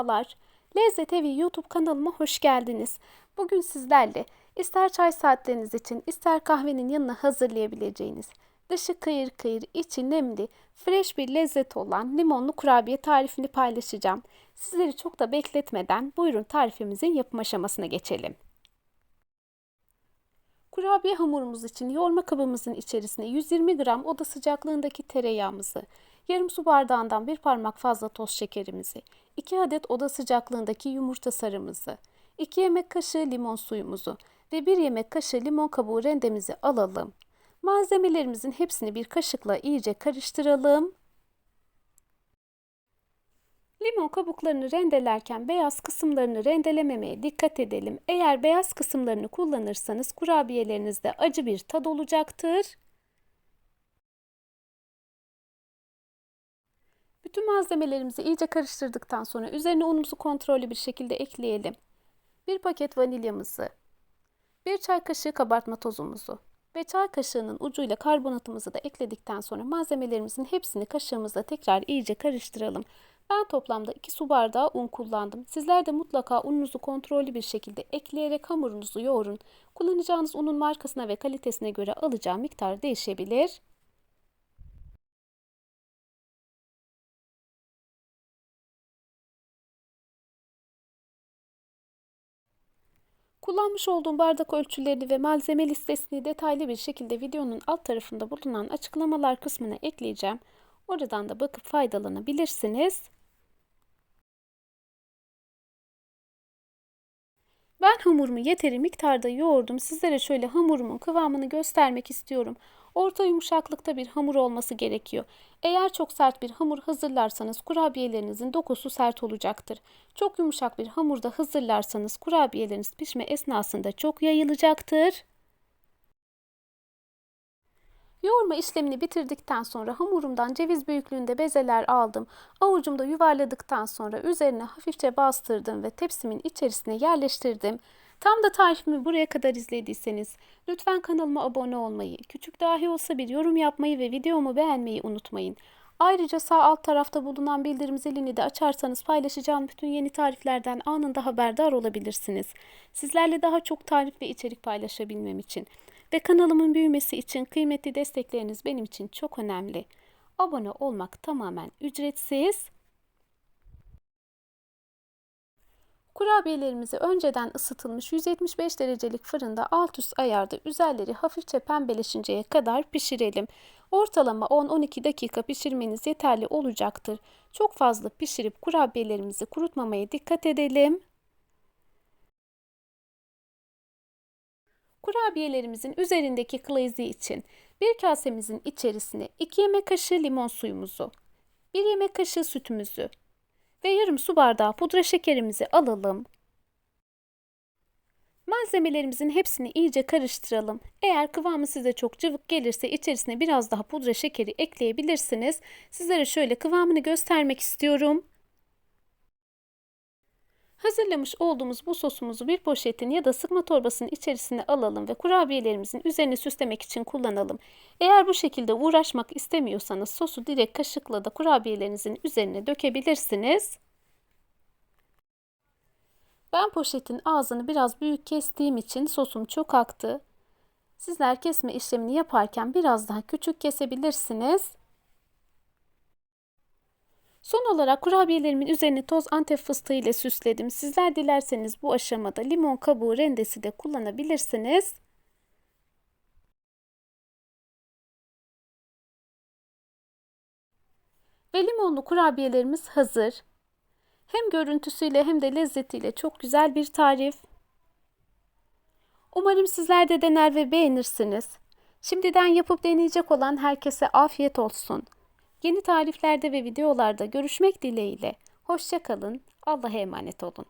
Merhabalar. Lezzet Evi YouTube kanalıma hoş geldiniz. Bugün sizlerle ister çay saatleriniz için ister kahvenin yanına hazırlayabileceğiniz dışı kıyır kıyır içi nemli fresh bir lezzet olan limonlu kurabiye tarifini paylaşacağım. Sizleri çok da bekletmeden buyurun tarifimizin yapım aşamasına geçelim. Kurabiye hamurumuz için yoğurma kabımızın içerisine 120 gram oda sıcaklığındaki tereyağımızı, yarım su bardağından bir parmak fazla toz şekerimizi, 2 adet oda sıcaklığındaki yumurta sarımızı, 2 yemek kaşığı limon suyumuzu ve 1 yemek kaşığı limon kabuğu rendemizi alalım. Malzemelerimizin hepsini bir kaşıkla iyice karıştıralım. Limon kabuklarını rendelerken beyaz kısımlarını rendelememeye dikkat edelim. Eğer beyaz kısımlarını kullanırsanız kurabiyelerinizde acı bir tad olacaktır. Bütün malzemelerimizi iyice karıştırdıktan sonra üzerine unumuzu kontrollü bir şekilde ekleyelim. Bir paket vanilyamızı, bir çay kaşığı kabartma tozumuzu ve çay kaşığının ucuyla karbonatımızı da ekledikten sonra malzemelerimizin hepsini kaşığımızla tekrar iyice karıştıralım. Ben toplamda 2 su bardağı un kullandım. Sizler de mutlaka ununuzu kontrollü bir şekilde ekleyerek hamurunuzu yoğurun. Kullanacağınız unun markasına ve kalitesine göre alacağı miktar değişebilir. Kullanmış olduğum bardak ölçülerini ve malzeme listesini detaylı bir şekilde videonun alt tarafında bulunan açıklamalar kısmına ekleyeceğim. Oradan da bakıp faydalanabilirsiniz. Ben hamurumu yeteri miktarda yoğurdum. Sizlere şöyle hamurumun kıvamını göstermek istiyorum. Orta yumuşaklıkta bir hamur olması gerekiyor. Eğer çok sert bir hamur hazırlarsanız kurabiyelerinizin dokusu sert olacaktır. Çok yumuşak bir hamurda hazırlarsanız kurabiyeleriniz pişme esnasında çok yayılacaktır. Yoğurma işlemini bitirdikten sonra hamurumdan ceviz büyüklüğünde bezeler aldım. Avucumda yuvarladıktan sonra üzerine hafifçe bastırdım ve tepsimin içerisine yerleştirdim. Tam da tarifimi buraya kadar izlediyseniz lütfen kanalıma abone olmayı, küçük dahi olsa bir yorum yapmayı ve videomu beğenmeyi unutmayın. Ayrıca sağ alt tarafta bulunan bildirim zilini de açarsanız paylaşacağım bütün yeni tariflerden anında haberdar olabilirsiniz. Sizlerle daha çok tarif ve içerik paylaşabilmem için ve kanalımın büyümesi için kıymetli destekleriniz benim için çok önemli. Abone olmak tamamen ücretsiz. Kurabiyelerimizi önceden ısıtılmış 175 derecelik fırında alt üst ayarda üzerleri hafifçe pembeleşinceye kadar pişirelim. Ortalama 10-12 dakika pişirmeniz yeterli olacaktır. Çok fazla pişirip kurabiyelerimizi kurutmamaya dikkat edelim. Kurabiyelerimizin üzerindeki glaze için bir kasemizin içerisine 2 yemek kaşığı limon suyumuzu, 1 yemek kaşığı sütümüzü ve yarım su bardağı pudra şekerimizi alalım. Malzemelerimizin hepsini iyice karıştıralım. Eğer kıvamı size çok cıvık gelirse içerisine biraz daha pudra şekeri ekleyebilirsiniz. Sizlere şöyle kıvamını göstermek istiyorum. Hazırlamış olduğumuz bu sosumuzu bir poşetin ya da sıkma torbasının içerisine alalım ve kurabiyelerimizin üzerine süslemek için kullanalım. Eğer bu şekilde uğraşmak istemiyorsanız sosu direkt kaşıkla da kurabiyelerinizin üzerine dökebilirsiniz. Ben poşetin ağzını biraz büyük kestiğim için sosum çok aktı. Sizler kesme işlemini yaparken biraz daha küçük kesebilirsiniz. Son olarak kurabiyelerimin üzerine toz antep fıstığı ile süsledim. Sizler dilerseniz bu aşamada limon kabuğu rendesi de kullanabilirsiniz. Ve limonlu kurabiyelerimiz hazır. Hem görüntüsüyle hem de lezzetiyle çok güzel bir tarif. Umarım sizler de dener ve beğenirsiniz. Şimdiden yapıp deneyecek olan herkese afiyet olsun. Yeni tariflerde ve videolarda görüşmek dileğiyle. Hoşçakalın. Allah'a emanet olun.